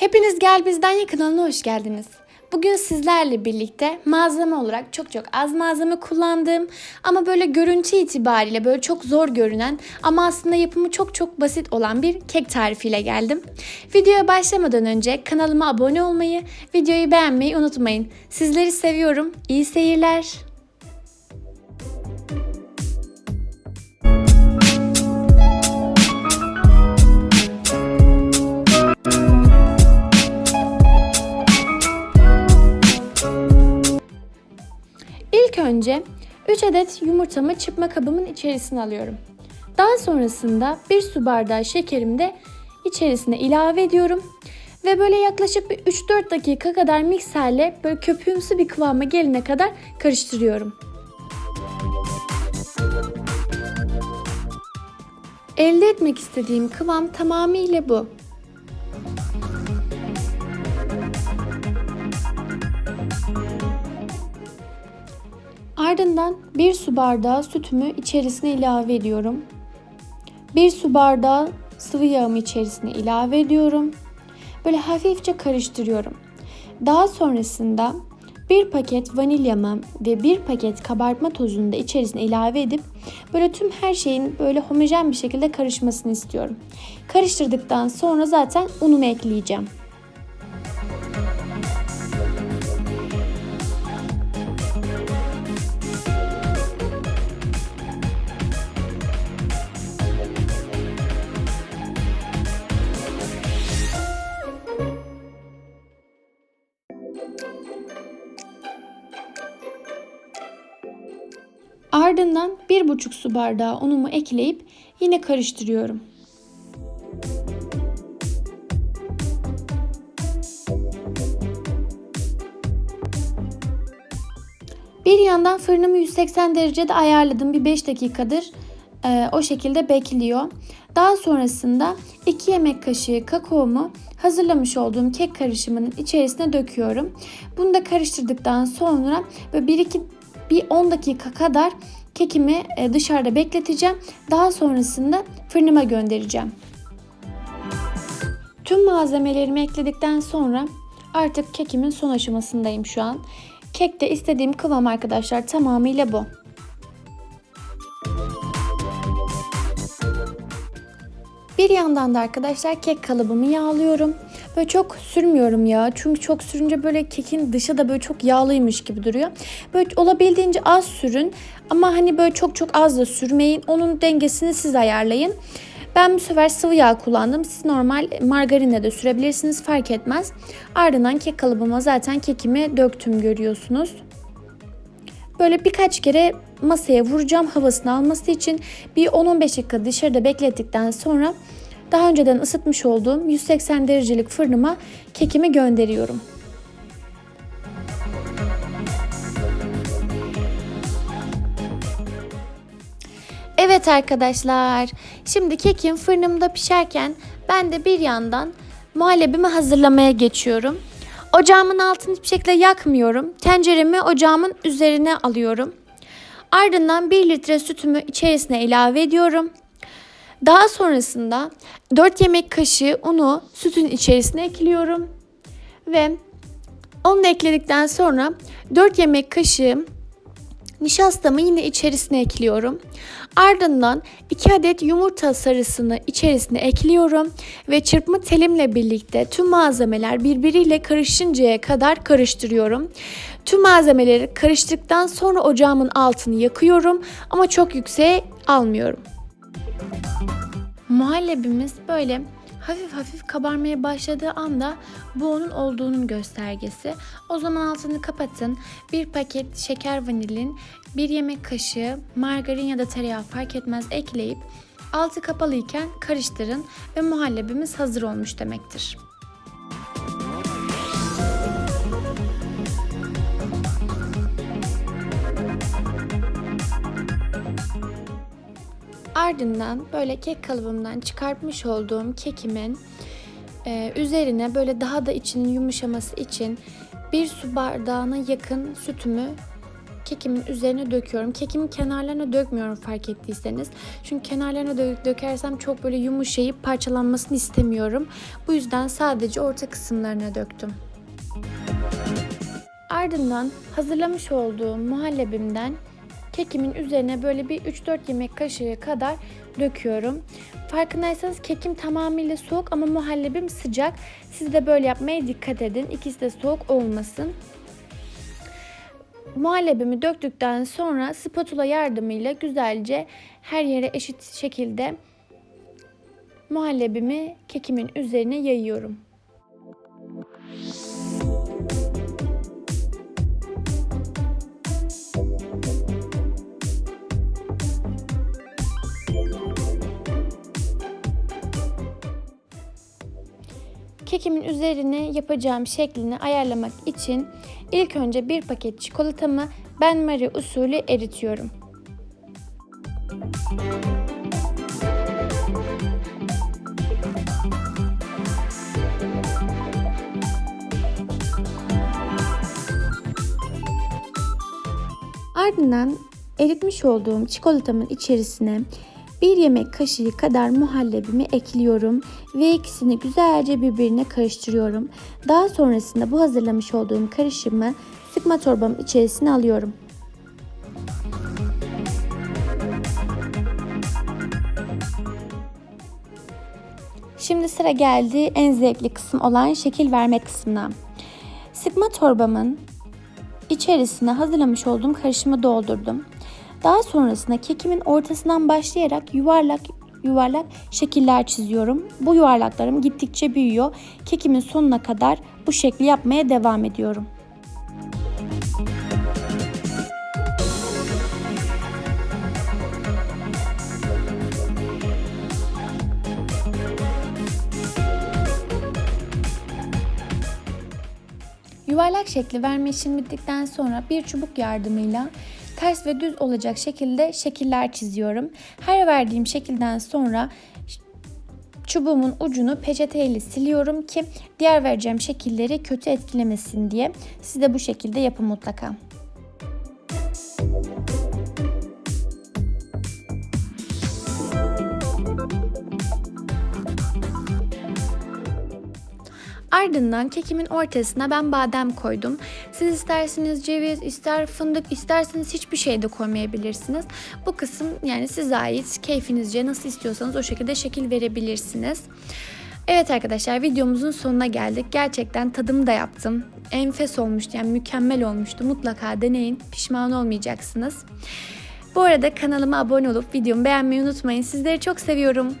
Hepiniz Gel Bizden Ye kanalına hoş geldiniz. Bugün sizlerle birlikte malzeme olarak çok çok az malzeme kullandığım ama böyle görüntü itibariyle böyle çok zor görünen ama aslında yapımı çok çok basit olan bir kek tarifiyle geldim. Videoya başlamadan önce kanalıma abone olmayı, videoyu beğenmeyi unutmayın. Sizleri seviyorum. İyi seyirler. Önce 3 adet yumurtamı çırpma kabımın içerisine alıyorum. Daha sonrasında 1 su bardağı şekerimi de içerisine ilave ediyorum. Ve böyle yaklaşık bir 3-4 dakika kadar mikserle böyle köpüğümsü bir kıvama gelene kadar karıştırıyorum. Elde etmek istediğim kıvam tamamıyla bu. Ardından 1 su bardağı sütümü içerisine ilave ediyorum. 1 su bardağı sıvı yağımı içerisine ilave ediyorum. Böyle hafifçe karıştırıyorum. Daha sonrasında bir paket vanilyamı ve bir paket kabartma tozunu da içerisine ilave edip böyle tüm her şeyin böyle homojen bir şekilde karışmasını istiyorum. Karıştırdıktan sonra zaten ununu ekleyeceğim. Ardından 1,5 su bardağı unumu ekleyip yine karıştırıyorum. Bir yandan fırınımı 180 derecede ayarladım. Bir 5 dakikadır e, o şekilde bekliyor. Daha sonrasında 2 yemek kaşığı kakaomu hazırlamış olduğum kek karışımının içerisine döküyorum. Bunu da karıştırdıktan sonra böyle 1 2 bir 10 dakika kadar kekimi e, dışarıda bekleteceğim. Daha sonrasında fırınıma göndereceğim. Tüm malzemelerimi ekledikten sonra artık kekimin son aşamasındayım şu an. Kek de istediğim kıvam arkadaşlar tamamıyla bu. Bir yandan da arkadaşlar kek kalıbımı yağlıyorum. Böyle çok sürmüyorum ya. Çünkü çok sürünce böyle kekin dışı da böyle çok yağlıymış gibi duruyor. Böyle olabildiğince az sürün. Ama hani böyle çok çok az da sürmeyin. Onun dengesini siz ayarlayın. Ben bu sefer sıvı yağ kullandım. Siz normal margarinle de sürebilirsiniz fark etmez. Ardından kek kalıbıma zaten kekimi döktüm görüyorsunuz. Böyle birkaç kere masaya vuracağım havasını alması için bir 10-15 dakika dışarıda beklettikten sonra daha önceden ısıtmış olduğum 180 derecelik fırınıma kekimi gönderiyorum. Evet arkadaşlar, şimdi kekim fırınımda pişerken ben de bir yandan muhallebimi hazırlamaya geçiyorum. Ocağımın altını hiçbir şekilde yakmıyorum. Tenceremi ocağımın üzerine alıyorum. Ardından 1 litre sütümü içerisine ilave ediyorum. Daha sonrasında 4 yemek kaşığı unu sütün içerisine ekliyorum. Ve onu da ekledikten sonra 4 yemek kaşığı nişastamı yine içerisine ekliyorum. Ardından 2 adet yumurta sarısını içerisine ekliyorum ve çırpma telimle birlikte tüm malzemeler birbiriyle karışıncaya kadar karıştırıyorum. Tüm malzemeleri karıştıktan sonra ocağımın altını yakıyorum ama çok yükseğe almıyorum. Muhallebimiz böyle hafif hafif kabarmaya başladığı anda bu onun olduğunun göstergesi. O zaman altını kapatın. Bir paket şeker vanilin, bir yemek kaşığı margarin ya da tereyağı fark etmez ekleyip altı kapalıyken karıştırın ve muhallebimiz hazır olmuş demektir. Ardından böyle kek kalıbımdan çıkartmış olduğum kekimin e, üzerine böyle daha da içinin yumuşaması için bir su bardağına yakın sütümü kekimin üzerine döküyorum. Kekimin kenarlarına dökmüyorum fark ettiyseniz. Çünkü kenarlarına dö- dökersem çok böyle yumuşayıp parçalanmasını istemiyorum. Bu yüzden sadece orta kısımlarına döktüm. Ardından hazırlamış olduğum muhallebimden kekimin üzerine böyle bir 3-4 yemek kaşığı kadar döküyorum. Farkındaysanız kekim tamamıyla soğuk ama muhallebim sıcak. Siz de böyle yapmaya dikkat edin. İkisi de soğuk olmasın. Muhallebimi döktükten sonra spatula yardımıyla güzelce her yere eşit şekilde muhallebimi kekimin üzerine yayıyorum. Kekimin üzerine yapacağım şeklini ayarlamak için ilk önce bir paket çikolatamı Ben Marie usulü eritiyorum. Ardından eritmiş olduğum çikolatamın içerisine bir yemek kaşığı kadar muhallebimi ekliyorum ve ikisini güzelce birbirine karıştırıyorum. Daha sonrasında bu hazırlamış olduğum karışımı sıkma torbamın içerisine alıyorum. Şimdi sıra geldi en zevkli kısım olan şekil verme kısmına. Sıkma torbamın içerisine hazırlamış olduğum karışımı doldurdum. Daha sonrasında kekimin ortasından başlayarak yuvarlak yuvarlak şekiller çiziyorum. Bu yuvarlaklarım gittikçe büyüyor. Kekimin sonuna kadar bu şekli yapmaya devam ediyorum. Yuvarlak şekli verme işim bittikten sonra bir çubuk yardımıyla ters ve düz olacak şekilde şekiller çiziyorum. Her verdiğim şekilden sonra çubuğumun ucunu peçeteyle siliyorum ki diğer vereceğim şekilleri kötü etkilemesin diye. Siz de bu şekilde yapın mutlaka. Ardından kekimin ortasına ben badem koydum. Siz isterseniz ceviz, ister fındık, isterseniz hiçbir şey de koymayabilirsiniz. Bu kısım yani size ait. Keyfinizce nasıl istiyorsanız o şekilde şekil verebilirsiniz. Evet arkadaşlar videomuzun sonuna geldik. Gerçekten tadım da yaptım. Enfes olmuştu yani mükemmel olmuştu. Mutlaka deneyin. Pişman olmayacaksınız. Bu arada kanalıma abone olup videomu beğenmeyi unutmayın. Sizleri çok seviyorum.